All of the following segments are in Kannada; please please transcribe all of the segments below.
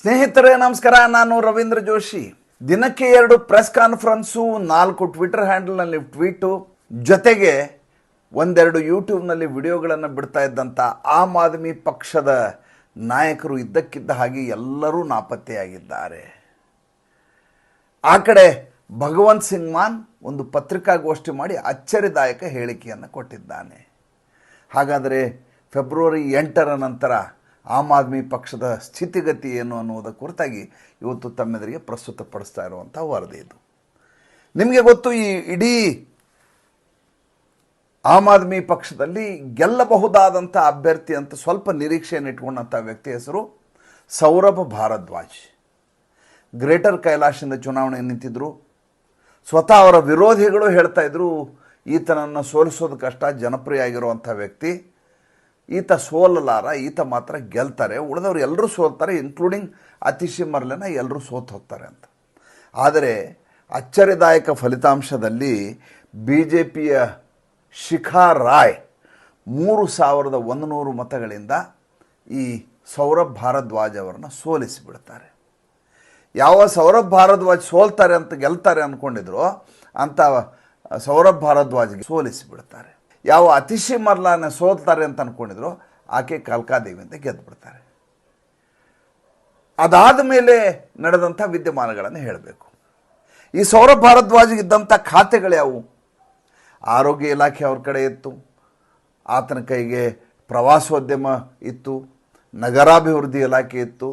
ಸ್ನೇಹಿತರೇ, ನಮಸ್ಕಾರ. ನಾನು ರವೀಂದ್ರ ಜೋಶಿ. ದಿನಕ್ಕೆ ಎರಡು ಪ್ರೆಸ್ ಕಾನ್ಫರೆನ್ಸು, ನಾಲ್ಕು ಟ್ವಿಟರ್ ಹ್ಯಾಂಡಲ್ನಲ್ಲಿ ಟ್ವೀಟು, ಜೊತೆಗೆ ಒಂದೆರಡು ಯೂಟ್ಯೂಬ್ನಲ್ಲಿ ವಿಡಿಯೋಗಳನ್ನು ಬಿಡ್ತಾ ಇದ್ದಂಥ ಆಮ್ ಆದ್ಮಿ ಪಕ್ಷದ ನಾಯಕರು ಇದ್ದಕ್ಕಿದ್ದ ಹಾಗೆ ಎಲ್ಲರೂ ನಾಪತ್ತೆಯಾಗಿದ್ದಾರೆ. ಆ ಕಡೆ ಭಗವಂತ್ ಸಿಂಗ್ ಮಾನ್ ಒಂದು ಪತ್ರಿಕಾಗೋಷ್ಠಿ ಮಾಡಿ ಅಚ್ಚರಿದಾಯಕ ಹೇಳಿಕೆಯನ್ನು ಕೊಟ್ಟಿದ್ದಾನೆ. ಹಾಗಾದರೆ ಫೆಬ್ರವರಿ ಎಂಟರ ನಂತರ ಆಮ್ ಆದ್ಮಿ ಪಕ್ಷದ ಸ್ಥಿತಿಗತಿ ಏನು ಅನ್ನುವುದರ ಕುರಿತಾಗಿ ಇವತ್ತು ತಮ್ಮೆದುರಿಗೆ ಪ್ರಸ್ತುತಪಡಿಸ್ತಾ ಇರುವಂಥ ವರದಿ ಇದು. ನಿಮಗೆ ಗೊತ್ತು, ಈ ಇಡೀ ಆಮ್ ಆದ್ಮಿ ಪಕ್ಷದಲ್ಲಿ ಗೆಲ್ಲಬಹುದಾದಂಥ ಅಭ್ಯರ್ಥಿ ಅಂತ ಸ್ವಲ್ಪ ನಿರೀಕ್ಷೆಯನ್ನು ಇಟ್ಕೊಂಡಂಥ ವ್ಯಕ್ತಿ ಹೆಸರು ಸೌರಭ ಭಾರದ್ವಾಜ್. ಗ್ರೇಟರ್ ಕೈಲಾಶಿಂದ ಚುನಾವಣೆ ನಿಂತಿದ್ದರು ಸ್ವತಃ ಅವರ ವಿರೋಧಿಗಳು ಹೇಳ್ತಾ ಇದ್ರು, ಈತನನ್ನು ಸೋಲಿಸೋದು ಕಷ್ಟ ಜನಪ್ರಿಯ ಆಗಿರುವಂಥ ವ್ಯಕ್ತಿ. ಈತ ಸೋಲಲಾರ, ಈತ ಮಾತ್ರ ಗೆಲ್ತಾರೆ. ಉಳಿದವರು ಎಲ್ಲರೂ ಸೋಲ್ತಾರೆ ಇನ್ಕ್ಲೂಡಿಂಗ್ ಅತಿಶಿ ಮರ್ಲೆನ ಎಲ್ಲರೂ ಸೋತು ಹೋಗ್ತಾರೆ ಅಂತ. ಆದರೆ ಅಚ್ಚರಿದಾಯಕ ಫಲಿತಾಂಶದಲ್ಲಿ ಬಿ ಜೆ ಪಿಯ ಶಿಖಾ ರಾಯ್ ಮೂರು ಸಾವಿರದ ಒಂದು ನೂರು ಮತಗಳಿಂದ ಈ ಸೌರಭ್ ಭಾರದ್ವಾಜ್ ಅವರನ್ನ ಸೋಲಿಸಿಬಿಡ್ತಾರೆ. ಯಾವ ಸೌರಭ್ ಭಾರದ್ವಾಜ್ ಸೋಲ್ತಾರೆ ಅಂತ ಗೆಲ್ತಾರೆ ಅಂದ್ಕೊಂಡಿದ್ರು ಅಂತ ಸೌರಭ್ ಭಾರದ್ವಾಜ್ಗೆ ಸೋಲಿಸಿಬಿಡ್ತಾರೆ. ಯಾವ ಅತಿಶಿ ಮರ್ಲಾನ ಸೋಲ್ತಾರೆ ಅಂತ ಅಂದ್ಕೊಂಡಿದ್ರು ಆಕೆ ಕಾಲ್ಕಾದೇವಿ ಅಂತ ಗೆದ್ದು ಬಿಡ್ತಾರೆ. ಅದಾದ ಮೇಲೆ ನಡೆದಂಥ ವಿದ್ಯಮಾನಗಳನ್ನು ಹೇಳಬೇಕು. ಈ ಸೌರ ಭಾರದ್ವಾಜಿಗೆ ಇದ್ದಂಥ ಖಾತೆಗಳು ಯಾವುವು? ಆರೋಗ್ಯ ಇಲಾಖೆ ಅವ್ರ ಕಡೆ ಇತ್ತು, ಆತನ ಕೈಗೆ ಪ್ರವಾಸೋದ್ಯಮ ಇತ್ತು, ನಗರಾಭಿವೃದ್ಧಿ ಇಲಾಖೆ ಇತ್ತು,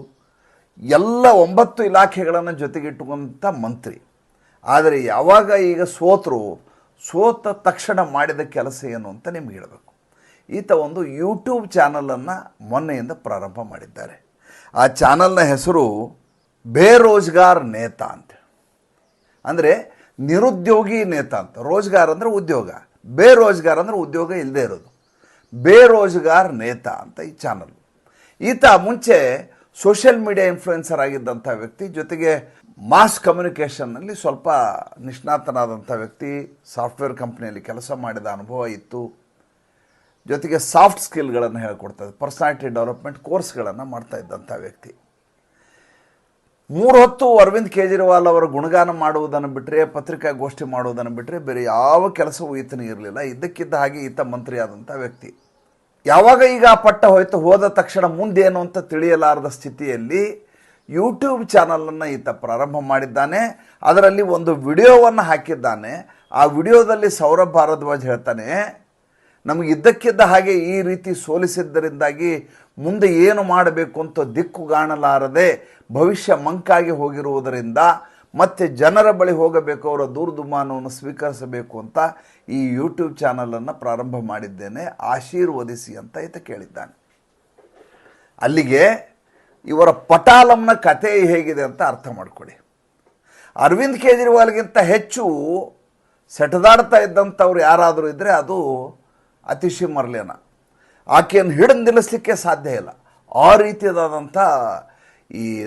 ಎಲ್ಲ ಒಂಬತ್ತು ಇಲಾಖೆಗಳನ್ನು ಜೊತೆಗಿಟ್ಟುಕೊಂಥ ಮಂತ್ರಿ. ಆದರೆ ಯಾವಾಗ ಈಗ ಸೋತರು ಸೋತ ತಕ್ಷಣ ಮಾಡಿದ ಕೆಲಸ ಏನು ಅಂತ ನಿಮ್ಗೆ ಹೇಳಬೇಕು. ಈತ ಒಂದು ಯೂಟ್ಯೂಬ್ ಚಾನಲನ್ನು ಮೊನ್ನೆಯಿಂದ ಪ್ರಾರಂಭ ಮಾಡಿದ್ದಾರೆ. ಆ ಚಾನಲ್ನ ಹೆಸರು ಬೇರೋಜ್ಗಾರ್ ನೇತಾ ಅಂತ. ಅಂದರೆ ನಿರುದ್ಯೋಗಿ ನೇತಾ ಅಂತ. ರೋಜ್ಗಾರ್ ಅಂದರೆ ಉದ್ಯೋಗ. ಬೇರೋಜ್ಗಾರ್ ಅಂದರೆ ಉದ್ಯೋಗ ಇಲ್ಲದೆ ಇರೋದು. ಬೇರೋಜ್ಗಾರ್ ನೇತಾ ಅಂತ ಈ ಚಾನಲ್. ಈತ ಮುಂಚೆ ಸೋಷಿಯಲ್ ಮೀಡಿಯಾ ಇನ್ಫ್ಲುಯೆನ್ಸರ್ ಆಗಿದ್ದಂಥ ವ್ಯಕ್ತಿ ಜೊತೆಗೆ ಮಾಸ್ ಕಮ್ಯುನಿಕೇಷನ್ನಲ್ಲಿ ಸ್ವಲ್ಪ ನಿಷ್ಣಾತನಾದಂಥ ವ್ಯಕ್ತಿ ಸಾಫ್ಟ್ವೇರ್ ಕಂಪ್ನಿಯಲ್ಲಿ ಕೆಲಸ ಮಾಡಿದ ಅನುಭವ ಇತ್ತು. ಜೊತೆಗೆ ಸಾಫ್ಟ್ ಸ್ಕಿಲ್ಗಳನ್ನು ಹೇಳ್ಕೊಡ್ತದೆ ಪರ್ಸನಾಲಿಟಿ ಡೆವಲಪ್ಮೆಂಟ್ ಕೋರ್ಸ್ಗಳನ್ನು ಮಾಡ್ತಾ ಇದ್ದಂಥ ವ್ಯಕ್ತಿ. ಮೂರು ಹೊತ್ತು ಅರವಿಂದ್ ಕೇಜ್ರಿವಾಲ್ ಅವರ ಗುಣಗಾನ ಮಾಡುವುದನ್ನು ಬಿಟ್ಟರೆ ಪತ್ರಿಕಾಗೋಷ್ಠಿ ಮಾಡುವುದನ್ನು ಬಿಟ್ಟರೆ ಬೇರೆ ಯಾವ ಕೆಲಸವೂ ಈತನಿಗೆ ಇರಲಿಲ್ಲ. ಇದ್ದಕ್ಕಿದ್ದ ಹಾಗೆ ಈತ ಮಂತ್ರಿಯಾದಂಥ ವ್ಯಕ್ತಿ. ಯಾವಾಗ ಈಗ ಪಟ್ಟ ಹೋಯ್ತು, ಹೋದ ತಕ್ಷಣ ಮುಂದೇನು ಅಂತ ತಿಳಿಯಲಾರದ ಸ್ಥಿತಿಯಲ್ಲಿ ಯೂಟ್ಯೂಬ್ ಚಾನಲನ್ನು ಈತ ಪ್ರಾರಂಭ ಮಾಡಿದ್ದಾನೆ. ಅದರಲ್ಲಿ ಒಂದು ವಿಡಿಯೋವನ್ನು ಹಾಕಿದ್ದಾನೆ. ಆ ವಿಡಿಯೋದಲ್ಲಿ ಸೌರಭ್ ಭಾರದ್ವಾಜ್ ಹೇಳ್ತಾನೆ, ನಮಗೆ ಇದ್ದಕ್ಕಿದ್ದ ಹಾಗೆ ಈ ರೀತಿ ಸೋಲಿಸಿದ್ದರಿಂದಾಗಿ ಮುಂದೆ ಏನು ಮಾಡಬೇಕು ಅಂತ ದಿಕ್ಕುಗಾಣಲಾರದೆ ಭವಿಷ್ಯ ಮಂಕಾಗಿ ಹೋಗಿರುವುದರಿಂದ ಮತ್ತೆ ಜನರ ಬಳಿ ಹೋಗಬೇಕು, ಅವರ ದೂರದುಮಾನವನ್ನು ಸ್ವೀಕರಿಸಬೇಕು ಅಂತ ಈ ಯೂಟ್ಯೂಬ್ ಚಾನಲನ್ನು ಪ್ರಾರಂಭ ಮಾಡಿದ್ದೇನೆ. ಆಶೀರ್ವದಿಸಿ ಅಂತ ಈತ ಕೇಳಿದ್ದಾನೆ. ಅಲ್ಲಿಗೆ ಇವರ ಪಟಾಲಂನ ಕಥೆ ಹೇಗಿದೆ ಅಂತ ಅರ್ಥ ಮಾಡಿಕೊಳ್ಳಿ. ಅರವಿಂದ್ ಕೇಜ್ರಿವಾಲ್ಗಿಂತ ಹೆಚ್ಚು ಸೆಟದಾಡ್ತಾ ಇದ್ದಂಥವ್ರು ಯಾರಾದರೂ ಇದ್ದರೆ ಅದು ಅತಿಶಿ ಮರ್ಲೇನ. ಆಕೆಯನ್ನು ಹಿಡಿದು ನಿಲ್ಲಿಸಲಿಕ್ಕೆ ಸಾಧ್ಯ ಇಲ್ಲ. ಆ ರೀತಿಯಾದಂಥ ಈ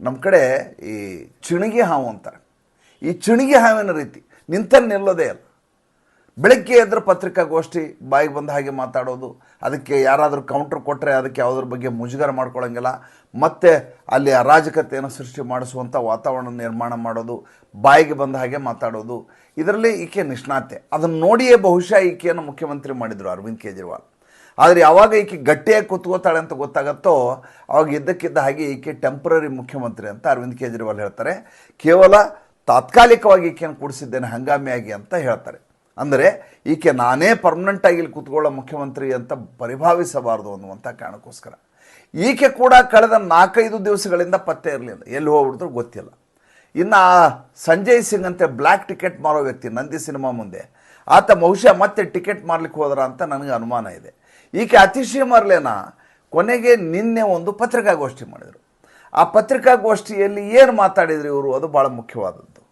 ನಮ್ಮ ಕಡೆ ಈ ಚಿಣಿಗೆ ಹಾವು ಅಂತಾರೆ. ಈ ಚಿಣಿಗೆ ಹಾವಿನ ರೀತಿ ನಿಂತಲ್ಲಿ ನಿಲ್ಲೋದೇ ಇಲ್ಲ. ಬೆಳಗ್ಗೆ ಎದ್ರೆ ಪತ್ರಿಕಾಗೋಷ್ಠಿ ಬಾಯಿಗೆ ಬಂದ ಹಾಗೆ ಮಾತಾಡೋದು, ಅದಕ್ಕೆ ಯಾರಾದರೂ ಕೌಂಟ್ರ್ ಕೊಟ್ಟರೆ ಅದಕ್ಕೆ ಯಾವುದ್ರ ಬಗ್ಗೆ ಮುಜುಗರ ಮಾಡ್ಕೊಳ್ಳೋಂಗಿಲ್ಲ ಮತ್ತು ಅಲ್ಲಿ ಅರಾಜಕತೆಯನ್ನು ಸೃಷ್ಟಿ ಮಾಡಿಸುವಂಥ ವಾತಾವರಣ ನಿರ್ಮಾಣ ಮಾಡೋದು, ಬಾಯಿಗೆ ಬಂದ ಹಾಗೆ ಮಾತಾಡೋದು. ಇದರಲ್ಲಿ ಈಕೆ ನಿಷ್ಣಾತೆ. ಅದನ್ನು ನೋಡಿಯೇ ಬಹುಶಃ ಈಕೆಯನ್ನು ಮುಖ್ಯಮಂತ್ರಿ ಮಾಡಿದರು ಅರವಿಂದ್ ಕೇಜ್ರಿವಾಲ್. ಆದರೆ ಯಾವಾಗ ಈಕೆ ಗಟ್ಟಿಯಾಗಿ ಕೂತ್ಕೋತಾಳೆ ಅಂತ ಗೊತ್ತಾಗತ್ತೋ, ಅವಾಗ ಇದ್ದಕ್ಕಿದ್ದ ಹಾಗೆ ಈಕೆ ಟೆಂಪ್ರರಿ ಮುಖ್ಯಮಂತ್ರಿ ಅಂತ ಅರವಿಂದ್ ಕೇಜ್ರಿವಾಲ್ ಹೇಳ್ತಾರೆ. ಕೇವಲ ತಾತ್ಕಾಲಿಕವಾಗಿ ಈಕೆಯನ್ನು ಕೂಡಿಸಿದ್ದೇನೆ, ಹಂಗಾಮಿಯಾಗಿ ಅಂತ ಹೇಳ್ತಾರೆ. ಅಂದರೆ ಈಕೆ ನಾನೇ ಪರ್ಮನೆಂಟಾಗಿ ಇಲ್ಲಿ ಕೂತ್ಕೊಳ್ಳೋ ಮುಖ್ಯಮಂತ್ರಿ ಅಂತ ಪರಿಭಾವಿಸಬಾರ್ದು ಅನ್ನುವಂಥ ಕಾರಣಕ್ಕೋಸ್ಕರ. ಈಕೆ ಕೂಡ ಕಳೆದ ನಾಲ್ಕೈದು ದಿವಸಗಳಿಂದ ಪತ್ತೆ ಇರಲಿಲ್ಲ. ಎಲ್ಲಿ ಹೋಗ್ಬಿಡಿದ್ರು ಗೊತ್ತಿಲ್ಲ. ಇನ್ನು ಸಂಜಯ್ ಸಿಂಗ್ ಅಂತ ಬ್ಲ್ಯಾಕ್ ಟಿಕೆಟ್ ಮಾರೋ ವ್ಯಕ್ತಿ, ನಂದಿ ಸಿನಿಮಾ ಮುಂದೆ. ಆತ ಬಹುಶಃ ಮತ್ತೆ ಟಿಕೆಟ್ ಮಾರ್ಲಿಕ್ಕೆ ಹೋದ್ರ ಅಂತ ನನಗೆ ಅನುಮಾನ ಇದೆ. ಈಕೆ ಅತಿಶಯ ಮರ್ಲೇನ ಕೊನೆಗೆ ನಿನ್ನೆ ಒಂದು ಪತ್ರಿಕಾಗೋಷ್ಠಿ ಮಾಡಿದರು. ಆ ಪತ್ರಿಕಾಗೋಷ್ಠಿಯಲ್ಲಿ ಏನು ಮಾತಾಡಿದ್ರು ಇವರು? ಅದು ಭಾಳ ಮುಖ್ಯವಾದದ್ದು.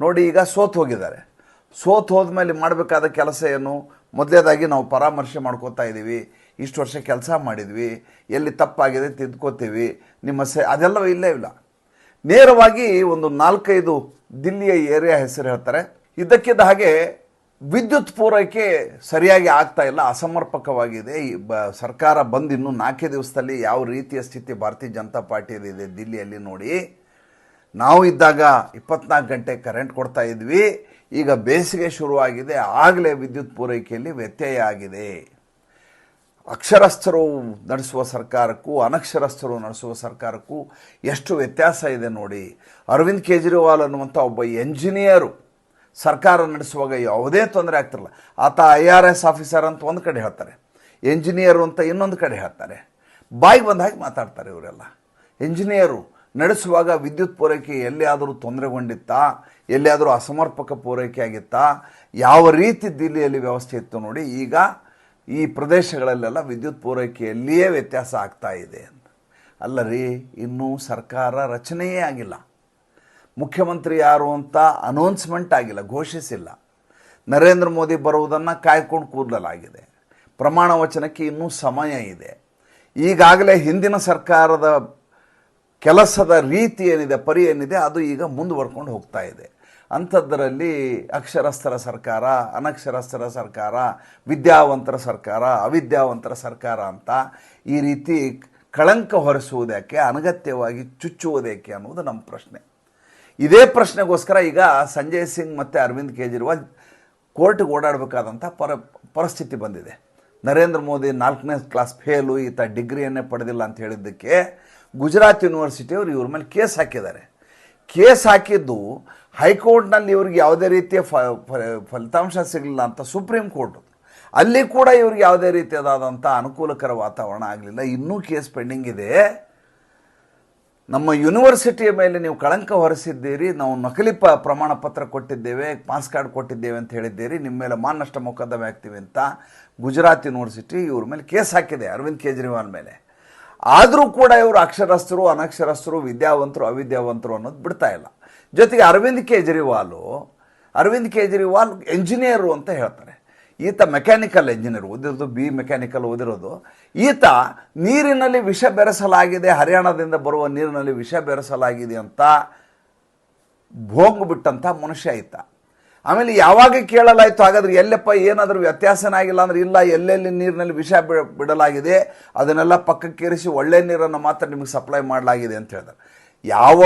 ನೋಡಿ ಈಗ ಸೋತು ಹೋಗಿದ್ದಾರೆ. ಸೋತು ಹೋದ್ಮೇಲೆ ಮಾಡಬೇಕಾದ ಕೆಲಸ ಏನು ಮೊದಲೇದಾಗಿ ನಾವು ಪರಾಮರ್ಶೆ ಮಾಡ್ಕೋತಾ ಇದ್ದೀವಿ. ಇಷ್ಟು ವರ್ಷ ಕೆಲಸ ಮಾಡಿದ್ವಿ. ಎಲ್ಲಿ ತಪ್ಪಾಗಿದೆ ತಿದ್ಕೋತೀವಿ. ನಿಮ್ಮ ಸೆ ಅದೆಲ್ಲ ಇಲ್ಲೇ ಇಲ್ಲ. ನೇರವಾಗಿ ಒಂದು ನಾಲ್ಕೈದು ದಿಲ್ಲಿಯ ಏರಿಯಾ ಹೆಸರು ಹೇಳ್ತಾರೆ. ಇದಕ್ಕಿದ್ದ ಹಾಗೆ ವಿದ್ಯುತ್ ಪೂರೈಕೆ ಸರಿಯಾಗಿ ಆಗ್ತಾ ಇಲ್ಲ. ಅಸಮರ್ಪಕವಾಗಿದೆ. ಈ ಬ, ಸರ್ಕಾರ ಬಂದು ಇನ್ನೂ ನಾಲ್ಕೇ ದಿವಸದಲ್ಲಿ ಯಾವ ರೀತಿಯ ಸ್ಥಿತಿ ಭಾರತೀಯ ಜನತಾ ಪಾರ್ಟಿಯಲ್ಲಿದೆ ದಿಲ್ಲಿಯಲ್ಲಿ ನೋಡಿ. ನಾವು ಇದ್ದಾಗ ಇಪ್ಪತ್ನಾಲ್ಕು ಗಂಟೆ ಕರೆಂಟ್ ಕೊಡ್ತಾ ಇದ್ವಿ. ಈಗ ಬೇಸಿಗೆ ಶುರುವಾಗಿದೆ. ಆಗಲೇ ವಿದ್ಯುತ್ ಪೂರೈಕೆಯಲ್ಲಿ ವ್ಯತ್ಯಯ ಆಗಿದೆ. ಅಕ್ಷರಸ್ಥರು ನಡೆಸುವ ಸರ್ಕಾರಕ್ಕೂ, ಅನಕ್ಷರಸ್ಥರು ನಡೆಸುವ ಸರ್ಕಾರಕ್ಕೂ ಎಷ್ಟು ವ್ಯತ್ಯಾಸ ಇದೆ ನೋಡಿ. ಅರವಿಂದ್ ಕೇಜ್ರಿವಾಲ್ ಅನ್ನುವಂಥ ಒಬ್ಬ ಎಂಜಿನಿಯರು ಸರ್ಕಾರ ನಡೆಸುವಾಗ ಯಾವುದೇ ತೊಂದರೆ ಆಗ್ತಿರಲ್ಲ ಆತ ಐ ಆರ್ ಎಸ್ ಆಫೀಸರ್ ಅಂತ ಒಂದು ಕಡೆ ಹೇಳ್ತಾರೆ. ಎಂಜಿನಿಯರು ಅಂತ ಇನ್ನೊಂದು ಕಡೆ ಹೇಳ್ತಾರೆ. ಬಾಯಿಗೆ ಬಂದ ಹಾಗೆ ಮಾತಾಡ್ತಾರೆ ಇವರೆಲ್ಲ. ಎಂಜಿನಿಯರು ನಡೆಸುವಾಗ ವಿದ್ಯುತ್ ಪೂರೈಕೆ ಎಲ್ಲಿಯಾದರೂ ತೊಂದರೆಗೊಂಡಿತ್ತಾ? ಎಲ್ಲಿಯಾದರೂ ಅಸಮರ್ಪಕ ಪೂರೈಕೆ ಆಗಿತ್ತಾ? ಯಾವ ರೀತಿ ದಿಲ್ಲಿಯಲ್ಲಿ ವ್ಯವಸ್ಥೆ ಇತ್ತು ನೋಡಿ, ಈಗ ಈ ಪ್ರದೇಶಗಳಲ್ಲೆಲ್ಲ ವಿದ್ಯುತ್ ಪೂರೈಕೆಯಲ್ಲಿಯೇ ವ್ಯತ್ಯಾಸ ಆಗ್ತಾ ಇದೆ ಅಂತ. ಅಲ್ಲ ರೀ ಇನ್ನೂ ಸರ್ಕಾರ ರಚನೆಯೇ ಆಗಿಲ್ಲ. ಮುಖ್ಯಮಂತ್ರಿ ಯಾರು ಅಂತ ಅನೌನ್ಸ್ಮೆಂಟ್ ಆಗಿಲ್ಲ, ಘೋಷಿಸಿಲ್ಲ. ನರೇಂದ್ರ ಮೋದಿ ಬರುವುದನ್ನು ಕಾಯ್ಕೊಂಡು ಕೂದಲಾಗಿದೆ ಪ್ರಮಾಣ ವಚನಕ್ಕೆ ಇನ್ನೂ ಸಮಯ ಇದೆ. ಈಗಾಗಲೇ ಹಿಂದಿನ ಸರ್ಕಾರದ ಕೆಲಸದ ರೀತಿ ಏನಿದೆ, ಪರಿ ಏನಿದೆ, ಅದು ಈಗ ಮುಂದುವರ್ಕೊಂಡು ಹೋಗ್ತಾ ಇದೆ. ಅಂಥದ್ದರಲ್ಲಿ ಅಕ್ಷರಸ್ಥರ ಸರ್ಕಾರ, ಅನಕ್ಷರಸ್ಥರ ಸರ್ಕಾರ, ವಿದ್ಯಾವಂತರ ಸರ್ಕಾರ, ಅವಿದ್ಯಾವಂತರ ಸರ್ಕಾರ ಅಂತ ಈ ರೀತಿ ಕಳಂಕ ಹೊರಿಸುವುದಕ್ಕೆ ಅನಗತ್ಯವಾಗಿ ಚುಚ್ಚುವುದಕ್ಕೆ ಅನ್ನೋದು ನಮ್ಮ ಪ್ರಶ್ನೆ. ಇದೇ ಪ್ರಶ್ನೆಗೋಸ್ಕರ ಈಗ ಸಂಜಯ್ ಸಿಂಗ್ ಮತ್ತು ಅರವಿಂದ್ ಕೇಜ್ರಿವಾಲ್ ಕೋರ್ಟ್ಗೆ ಓಡಾಡಬೇಕಾದಂಥ ಪರ, ಪರಿಸ್ಥಿತಿ ಬಂದಿದೆ. ನರೇಂದ್ರ ಮೋದಿ ನಾಲ್ಕನೇ ಕ್ಲಾಸ್ ಫೇಲು ಈತ ಡಿಗ್ರಿಯನ್ನೇ ಪಡೆದಿಲ್ಲ ಅಂತ ಹೇಳಿದ್ದಕ್ಕೆ ಗುಜರಾತ್ ಯೂನಿವರ್ಸಿಟಿಯವರು ಇವ್ರ ಮೇಲೆ ಕೇಸ್ ಹಾಕಿದ್ದಾರೆ. ಕೇಸ್ ಹಾಕಿದ್ದು ಹೈಕೋರ್ಟ್ನಲ್ಲಿ ಇವ್ರಿಗೆ ಯಾವುದೇ ರೀತಿಯ ಫ ಫಲಿತಾಂಶ ಸಿಗಲಿಲ್ಲ ಅಂತ ಸುಪ್ರೀಂ ಕೋರ್ಟ್ ಅಲ್ಲಿ ಕೂಡ ಇವ್ರಿಗೆ ಯಾವುದೇ ರೀತಿಯಾದಂಥ ಅನುಕೂಲಕರ ವಾತಾವರಣ ಆಗಲಿಲ್ಲ. ಇನ್ನೂ ಕೇಸ್ ಪೆಂಡಿಂಗ್ ಇದೆ. ನಮ್ಮ ಯೂನಿವರ್ಸಿಟಿಯ ಮೇಲೆ ನೀವು ಕಳಂಕ ಹೊರಿಸಿದ್ದೀರಿ, ನಾವು ನಕಲಿ ಪ ಪ್ರಮಾಣ ಪತ್ರ ಕೊಟ್ಟಿದ್ದೇವೆ ಪಾಸ್ ಕಾರ್ಡ್ ಕೊಟ್ಟಿದ್ದೇವೆ ಅಂತ ಹೇಳಿದ್ದೀರಿ, ನಿಮ್ಮ ಮೇಲೆ ಮಾನಷ್ಟ ಮೊಕದ್ದಮೆ ಆಗ್ತೀವಿ ಅಂತ ಗುಜರಾತ್ ಯೂನಿವರ್ಸಿಟಿ ಇವ್ರ ಮೇಲೆ ಕೇಸ್ ಹಾಕಿದೆ, ಅರವಿಂದ್ ಕೇಜ್ರಿವಾಲ್ ಮೇಲೆ. ಆದರೂ ಕೂಡ ಇವರು ಅಕ್ಷರಸ್ಥರು, ಅನಕ್ಷರಸ್ಥರು, ವಿದ್ಯಾವಂತರು, ಅವಿದ್ಯಾವಂತರು ಅನ್ನೋದು ಬಿಡ್ತಾ ಇಲ್ಲ. ಜೊತೆಗೆ ಅರವಿಂದ್ ಕೇಜ್ರಿವಾಲು, ಅರವಿಂದ್ ಕೇಜ್ರಿವಾಲ್ ಎಂಜಿನಿಯರು ಅಂತ ಹೇಳ್ತಾರೆ. ಈತ ಮೆಕ್ಯಾನಿಕಲ್ ಇಂಜಿನಿಯರ್ ಓದಿರೋದು ಬಿ ಮೆಕ್ಯಾನಿಕಲ್ ಓದಿರೋದು. ಈತ ನೀರಿನಲ್ಲಿ ವಿಷ ಬೆರೆಸಲಾಗಿದೆ, ಹರಿಯಾಣದಿಂದ ಬರುವ ನೀರಿನಲ್ಲಿ ವಿಷ ಬೆರೆಸಲಾಗಿದೆ ಅಂತ ಭೋಂಗು ಬಿಟ್ಟಂಥ ಮನುಷ್ಯ ಈತ. ಆಮೇಲೆ ಯಾವಾಗ ಕೇಳಲಾಯಿತು ಹಾಗಾದ್ರೆ ಎಲ್ಲಪ್ಪ ಏನಾದರೂ ವ್ಯತ್ಯಾಸನೇ ಆಗಿಲ್ಲ ಅಂದ್ರೆ ಇಲ್ಲ, ಎಲ್ಲೆಲ್ಲಿ ನೀರಿನಲ್ಲಿ ವಿಷ ಬಿಡಲಾಗಿದೆ, ಅದನ್ನೆಲ್ಲ ಪಕ್ಕಕ್ಕೇರಿಸಿ ಒಳ್ಳೆ ನೀರನ್ನು ಮಾತ್ರ ನಿಮಗೆ ಸಪ್ಲೈ ಮಾಡಲಾಗಿದೆ ಅಂತ ಹೇಳಿದ್ರು ಯಾವ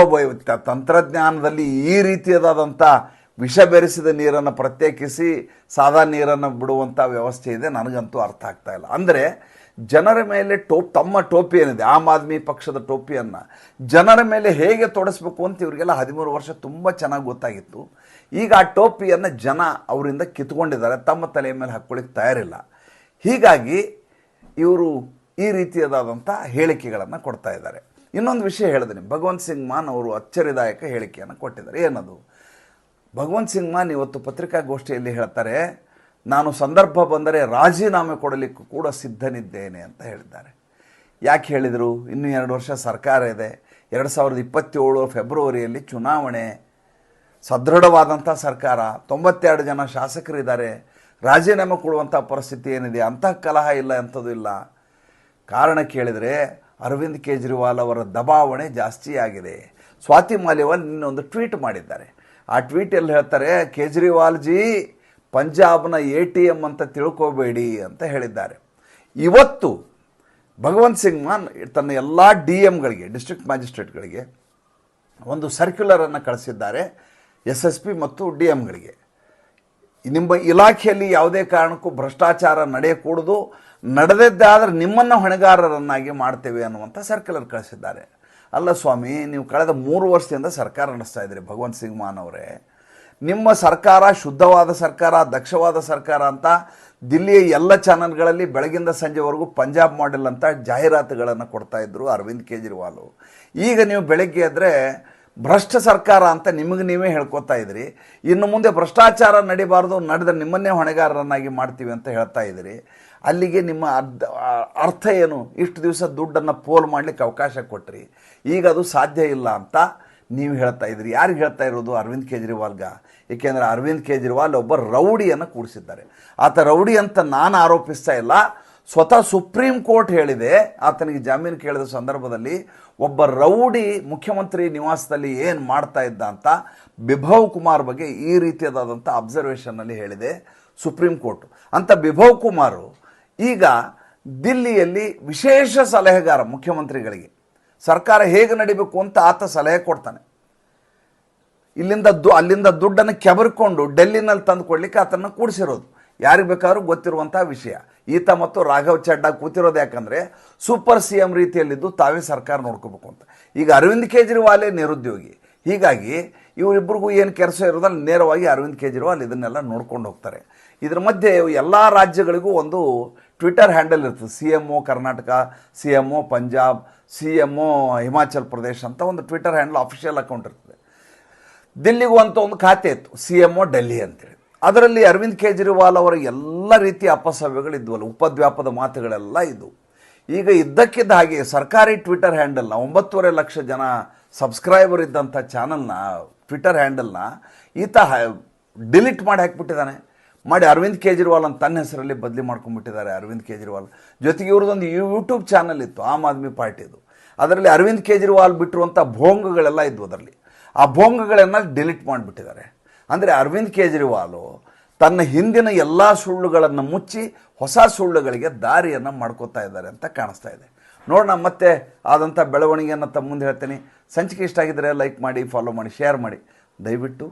ತಂತ್ರಜ್ಞಾನದಲ್ಲಿ ಈ ರೀತಿಯಾದಂಥ ವಿಷ ಬೆರೆಸಿದ ನೀರನ್ನು ಪ್ರತ್ಯೇಕಿಸಿ ಸಾದಾ ನೀರನ್ನು ಬಿಡುವಂಥ ವ್ಯವಸ್ಥೆ ಇದೆ. ನನಗಂತೂ ಅರ್ಥ ಆಗ್ತಾ ಇಲ್ಲ. ಅಂದರೆ ಜನರ ಮೇಲೆ ಟೋಪ್, ತಮ್ಮ ಟೋಪಿ ಏನಿದೆ, ಆಮ್ ಆದ್ಮಿ ಪಕ್ಷದ ಟೋಪಿಯನ್ನು ಜನರ ಮೇಲೆ ಹೇಗೆ ತೊಡಸ್ಬೇಕು ಅಂತ ಇವರಿಗೆಲ್ಲ ಹದಿಮೂರು ವರ್ಷ ತುಂಬ ಚೆನ್ನಾಗಿ ಗೊತ್ತಾಗಿತ್ತು. ಈಗ ಆ ಟೋಪಿಯನ್ನು ಜನ ಅವರಿಂದ ಕಿತ್ಕೊಂಡಿದ್ದಾರೆ. ತಮ್ಮ ತಲೆಯ ಮೇಲೆ ಹಾಕ್ಕೊಳ್ಳಿಕ್ಕೆ ತಯಾರಿಲ್ಲ. ಹೀಗಾಗಿ ಇವರು ಈ ರೀತಿಯಾದಂಥ ಹೇಳಿಕೆಗಳನ್ನು ಕೊಡ್ತಾ ಇದ್ದಾರೆ. ಇನ್ನೊಂದು ವಿಷಯ ಹೇಳಿದ್ರಿ ಭಗವಂತ್ ಸಿಂಗ್ ಮಾನ್ ಅವರು ಅಚ್ಚರಿದಾಯಕ ಹೇಳಿಕೆಯನ್ನು ಕೊಟ್ಟಿದ್ದಾರೆ. ಏನದು? ಭಗವಂತ್ ಸಿಂಗ್ ಮಾನ್ ಇವತ್ತು ಪತ್ರಿಕಾಗೋಷ್ಠಿಯಲ್ಲಿ ಹೇಳ್ತಾರೆ, ನಾನು ಸಂದರ್ಭ ಬಂದರೆ ರಾಜೀನಾಮೆ ಕೊಡಲಿಕ್ಕೂ ಕೂಡ ಸಿದ್ಧನಿದ್ದೇನೆ ಅಂತ ಹೇಳಿದ್ದಾರೆ. ಯಾಕೆ ಹೇಳಿದರು? ಇನ್ನೂ ಎರಡು ವರ್ಷ ಸರ್ಕಾರ ಇದೆ. ಎರಡು ಸಾವಿರದ ಇಪ್ಪತ್ತೇಳು ಫೆಬ್ರವರಿಯಲ್ಲಿ ಚುನಾವಣೆ. ಸದೃಢವಾದಂಥ ಸರ್ಕಾರ. ತೊಂಬತ್ತೆರಡು ಜನ ಶಾಸಕರಿದ್ದಾರೆ. ರಾಜೀನಾಮೆ ಕೊಡುವಂಥ ಪರಿಸ್ಥಿತಿ ಏನಿದೆ? ಅಂತಹ ಕಲಹ ಇಲ್ಲ, ಅಂಥದ್ದು ಇಲ್ಲ. ಕಾರಣ ಕೇಳಿದರೆ, ಅರವಿಂದ್ ಕೇಜ್ರಿವಾಲ್ ಅವರ ದಬಾವಣೆ ಜಾಸ್ತಿ ಆಗಿದೆ ಸ್ವಾತಿ ಮಾಲಿವಾಲ್ ನಿನ್ನೊಂದು ಟ್ವೀಟ್ ಮಾಡಿದ್ದಾರೆ. ಆ ಟ್ವೀಟಲ್ಲಿ ಹೇಳ್ತಾರೆ ಕೇಜ್ರಿವಾಲ್ ಜಿ ಪಂಜಾಬ್ನ ಎ ಟಿ ಎಂ ಅಂತ ತಿಳ್ಕೋಬೇಡಿ ಅಂತ ಹೇಳಿದ್ದಾರೆ. ಇವತ್ತು ಭಗವಂತ್ ಸಿಂಗ್ ಮಾನ್ ತನ್ನ ಎಲ್ಲ ಡಿ ಎಮ್ಗಳಿಗೆ ಡಿಸ್ಟ್ರಿಕ್ಟ್ ಮ್ಯಾಜಿಸ್ಟ್ರೇಟ್ಗಳಿಗೆ ಒಂದು ಸರ್ಕ್ಯುಲರನ್ನು ಕಳಿಸಿದ್ದಾರೆ, ಎಸ್ ಎಸ್ ಪಿ ಮತ್ತು ಡಿ ಎಮ್ಗಳಿಗೆ ನಿಮ್ಮ ಇಲಾಖೆಯಲ್ಲಿ ಯಾವುದೇ ಕಾರಣಕ್ಕೂ ಭ್ರಷ್ಟಾಚಾರ ನಡೆಯಕೂಡದು ನಡೆದಿದ್ದಾದರೆ ನಿಮ್ಮನ್ನು ಹೊಣೆಗಾರರನ್ನಾಗಿ ಮಾಡ್ತೇವೆ ಅನ್ನುವಂಥ ಸರ್ಕ್ಯುಲರ್ ಕಳಿಸಿದ್ದಾರೆ. ಅಲ್ಲ ಸ್ವಾಮಿ, ನೀವು ಕಳೆದ ಮೂರು ವರ್ಷದಿಂದ ಸರ್ಕಾರ ನಡೆಸ್ತಾ ಇದ್ದೀರಿ, ಭಗವಂತ್ ಸಿಂಗ್ ಮಾನ್ ಅವರೇ. ನಿಮ್ಮ ಸರ್ಕಾರ ಶುದ್ಧವಾದ ಸರ್ಕಾರ, ದಕ್ಷವಾದ ಸರ್ಕಾರ ಅಂತ ದಿಲ್ಲಿಯ ಎಲ್ಲ ಚಾನಲ್ಗಳಲ್ಲಿ ಬೆಳಗಿಂದ ಸಂಜೆವರೆಗೂ ಪಂಜಾಬ್ ಮಾಡೆಲ್ ಅಂತ ಜಾಹೀರಾತುಗಳನ್ನು ಕೊಡ್ತಾ ಇದ್ರು ಅರವಿಂದ್ ಕೇಜ್ರಿವಾಲು. ಈಗ ನೀವು ಬೆಳಗ್ಗೆ ಆದರೆ ಭ್ರಷ್ಟ ಸರ್ಕಾರ ಅಂತ ನಿಮಗೆ ನೀವೇ ಹೇಳ್ಕೊತಾ ಇದ್ರಿ. ಇನ್ನು ಮುಂದೆ ಭ್ರಷ್ಟಾಚಾರ ನಡಿಬಾರ್ದು ನಡೆದ ನಿಮ್ಮನ್ನೇ ಹೊಣೆಗಾರರನ್ನಾಗಿ ಮಾಡ್ತೀವಿ ಅಂತ ಹೇಳ್ತಾ ಇದ್ದೀರಿ ಅಲ್ಲಿಗೆ ನಿಮ್ಮ ಅರ್ಧ, ಅರ್ಥ ಏನು? ಇಷ್ಟು ದಿವಸ ದುಡ್ಡನ್ನು ಪೋಲ್ ಮಾಡಲಿಕ್ಕೆ ಅವಕಾಶ ಕೊಟ್ರಿ. ಈಗ ಅದು ಸಾಧ್ಯ ಇಲ್ಲ ಅಂತ ನೀವು ಹೇಳ್ತಾ ಇದ್ರಿ. ಯಾರಿಗೆ ಹೇಳ್ತಾ ಇರೋದು? ಅರವಿಂದ್ ಕೇಜ್ರಿವಾಲ್ಗ. ಏಕೆಂದರೆ ಅರವಿಂದ್ ಕೇಜ್ರಿವಾಲ್ ಒಬ್ಬ ರೌಡಿಯನ್ನು ಕೂಡಿಸಿದ್ದಾರೆ. ಆತ ರೌಡಿ ಅಂತ ನಾನು ಆರೋಪಿಸ್ತಾ ಇಲ್ಲ. ಸ್ವತಃ ಸುಪ್ರೀಂ ಕೋರ್ಟ್ ಹೇಳಿದೆ. ಆತನಿಗೆ ಜಾಮೀನು ಕೇಳಿದ ಸಂದರ್ಭದಲ್ಲಿ ಒಬ್ಬ ರೌಡಿ ಮುಖ್ಯಮಂತ್ರಿ ನಿವಾಸದಲ್ಲಿ ಏನು ಮಾಡ್ತಾ ಇದ್ದ ಅಂತ ಬಿಭವ್ ಕುಮಾರ್ ಬಗ್ಗೆ ಈ ರೀತಿಯಾದಂಥ ಅಬ್ಸರ್ವೇಷನ್ನಲ್ಲಿ ಹೇಳಿದೆ ಸುಪ್ರೀಂ ಕೋರ್ಟ್. ಅಂತ ಬಿಭವ್ ಕುಮಾರು ಈಗ ದಿಲ್ಲಿಯಲ್ಲಿ ವಿಶೇಷ ಸಲಹೆಗಾರ ಮುಖ್ಯಮಂತ್ರಿಗಳಿಗೆ ಸರ್ಕಾರ ಹೇಗೆ ನಡಿಬೇಕು ಅಂತ ಆತ ಸಲಹೆ ಕೊಡ್ತಾನೆ. ಇಲ್ಲಿಂದ ದು, ಅಲ್ಲಿಂದ ದುಡ್ಡನ್ನು ಕೆಬರ್ಕೊಂಡು ಡೆಲ್ಲಿನಲ್ಲಿ ತಂದು ಕೊಡ್ಲಿಕ್ಕೆ ಆತನ ಕೂಡಿಸಿರೋದು. ಯಾರಿಗೆ ಬೇಕಾದ್ರೂ ಗೊತ್ತಿರುವಂಥ ವಿಷಯ. ಈತ ಮತ್ತು ರಾಘವ್ ಚಡ್ಡಾ ಕೂತಿರೋದು ಯಾಕಂದರೆ ಸೂಪರ್ ಸಿ ಎಂ ರೀತಿಯಲ್ಲಿದ್ದು ತಾವೇ ಸರ್ಕಾರ ನೋಡ್ಕೋಬೇಕು ಅಂತ. ಈಗ ಅರವಿಂದ್ ಕೇಜ್ರಿವಾಲೇ ನಿರುದ್ಯೋಗಿ. ಹೀಗಾಗಿ ಇವರಿಬ್ಬರಿಗೂ ಏನು ಕೆಲಸ ಇರೋದಲ್ಲ, ನೇರವಾಗಿ ಅರವಿಂದ್ ಕೇಜ್ರಿವಾಲ್ ಇದನ್ನೆಲ್ಲ ನೋಡ್ಕೊಂಡು ಹೋಗ್ತಾರೆ. ಇದ್ರ ಮಧ್ಯೆ ಎಲ್ಲ ರಾಜ್ಯಗಳಿಗೂ ಒಂದು ಟ್ವಿಟರ್ ಹ್ಯಾಂಡಲ್ ಇರ್ತದೆ. C M O Karnataka C M O Punjab C M O Himachal Pradesh ಅಂತ ಒಂದು ಟ್ವಿಟರ್ ಹ್ಯಾಂಡಲ್ ಅಫಿಷಿಯಲ್ ಅಕೌಂಟ್ ಇರ್ತದೆ. ದಿಲ್ಲಿಗೂ ಅಂತ ಒಂದು ಖಾತೆ ಇತ್ತು, ಸಿ ಎಂ ಒ ಡೆಲ್ಲಿ ಅಂತೇಳಿ. ಅದರಲ್ಲಿ ಅರವಿಂದ್ ಕೇಜ್ರಿವಾಲ್ ಅವರ ಎಲ್ಲ ರೀತಿಯ ಅಪಸವ್ಯಗಳಿದ್ವಲ್ಲ, ಉಪದ್ವ್ಯಾಪದ ಮಾತುಗಳೆಲ್ಲ ಇದು ಈಗ ಇದ್ದಕ್ಕಿದ್ದ ಹಾಗೆ ಸರ್ಕಾರಿ ಟ್ವಿಟರ್ ಹ್ಯಾಂಡಲ್ನ ಒಂಬತ್ತೂವರೆ ಲಕ್ಷ ಜನ ಸಬ್ಸ್ಕ್ರೈಬರ್ ಇದ್ದಂಥ ಚಾನಲ್ನ ಟ್ವಿಟರ್ ಹ್ಯಾಂಡಲ್ನ ಈತ ಡಿಲೀಟ್ ಮಾಡಿ ಹಾಕಿಬಿಟ್ಟಿದ್ದಾನೆ. ಮಾಡಿ ಅರವಿಂದ್ ಕೇಜ್ರಿವಾಲ್ ಅಂತ ತನ್ನ ಹೆಸರಲ್ಲಿ ಬದಲಿ ಮಾಡ್ಕೊಂಡ್ಬಿಟ್ಟಿದ್ದಾರೆ ಅರವಿಂದ್ ಕೇಜ್ರಿವಾಲ್. ಜೊತೆಗೆ ಇವ್ರದ್ದೊಂದು ಯೂಟ್ಯೂಬ್ ಚಾನಲ್ ಇತ್ತು, ಆಮ್ ಆದ್ಮಿ ಪಾರ್ಟಿದು. ಅದರಲ್ಲಿ ಅರವಿಂದ್ ಕೇಜ್ರಿವಾಲ್ ಬಿಟ್ಟಿರುವಂಥ ಭೋಂಗಗಳೆಲ್ಲ ಇದ್ವು ಅದರಲ್ಲಿ. ಆ ಭೋಂಗಗಳನ್ನು ಡಿಲೀಟ್ ಮಾಡಿಬಿಟ್ಟಿದ್ದಾರೆ. ಅಂದರೆ ಅರವಿಂದ್ ಕೇಜ್ರಿವಾಲು ತನ್ನ ಹಿಂದಿನ ಎಲ್ಲ ಸುಳ್ಳುಗಳನ್ನು ಮುಚ್ಚಿ ಹೊಸ ಸುಳ್ಳುಗಳಿಗೆ ದಾರಿಯನ್ನು ಮಾಡ್ಕೋತಾ ಇದ್ದಾರೆ ಅಂತ ಕಾಣಿಸ್ತಾ ಇದೆ. ನೋಡೋಣ, ಮತ್ತೆ ಆದಂಥ ಬೆಳವಣಿಗೆಯನ್ನು ತಮ್ಮ ಮುಂದೆ ಹೇಳ್ತೀನಿ. ಸಂಚಿಕೆ ಇಷ್ಟ ಆಗಿದ್ದರೆ ಲೈಕ್ ಮಾಡಿ ಫಾಲೋ ಮಾಡಿ ಶೇರ್ ಮಾಡಿ. ದಯವಿಟ್ಟು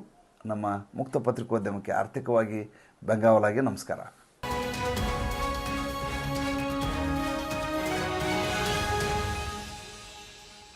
ನಮ್ಮ ಮುಕ್ತ ಪತ್ರಿಕೋದ್ಯಮಕ್ಕೆ ಆರ್ಥಿಕವಾಗಿ ಬೆಂಗಾವಲಾಗಿ ನಮಸ್ಕಾರ.